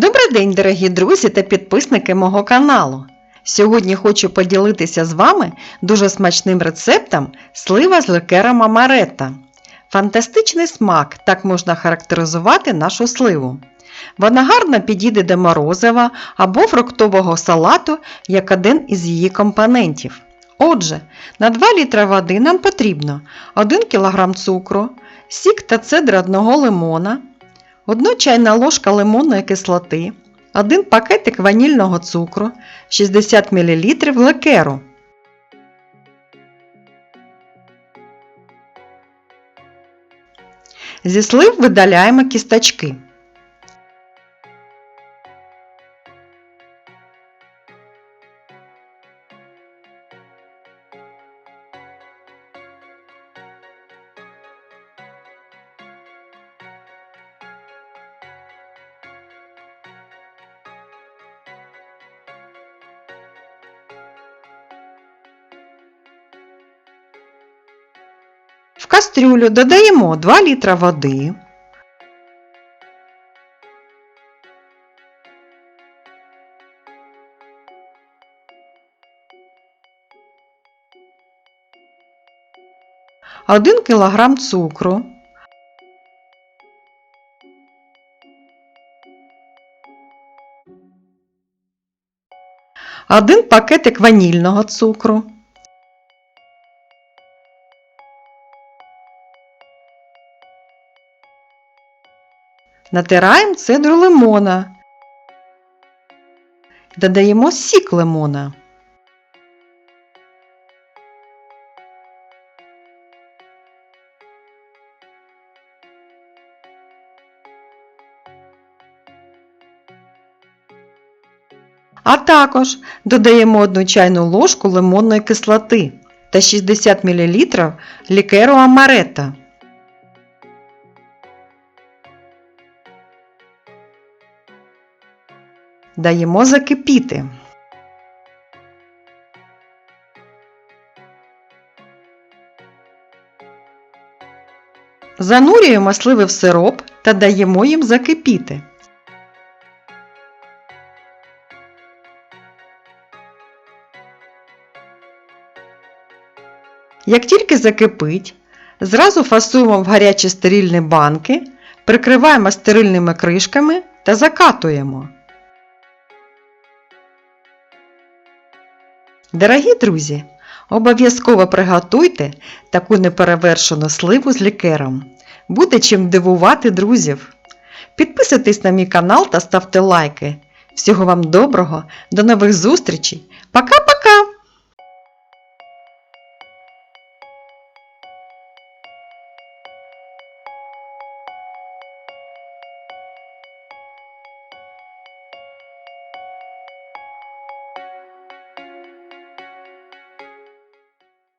Добрий день, дорогі друзі та підписники мого каналу. Сьогодні хочу поділитися з вами дуже смачним рецептом слива з ликером амаретта. Фантастичний смак, так можна характеризувати нашу сливу. Вона гарно підійде до морозива або фруктового салату як один із її компонентів. Отже, на 2 літра води нам потрібно 1 кг цукру, сік та цедра одного лимона, 1 чайна ложка лимонної кислоти, 1 пакетик ванільного цукру, 60 мл ликеру. Зі слив видаляємо кісточки. Кастрюлю додаємо 2 літра води. Один кілограм цукру, один пакетик ванільного цукру, Натираємо цедру лимона. Додаємо сік лимона. А також додаємо 1 чайну ложку лимонної кислоти та 60 мл лікеру амаретта. Даємо закипіти. Занурюємо сливи в сироп та даємо їм закипіти. Як тільки закипить, зразу фасуємо в гарячі стерильні банки, прикриваємо стерильними кришками та закатуємо. Дорогі друзі, обов'язково приготуйте таку неперевершену сливу з лікером. Буде чим дивувати друзів. Підписуйтесь на мій канал та ставте лайки. Всього вам доброго, до нових зустрічей. Пока-пока!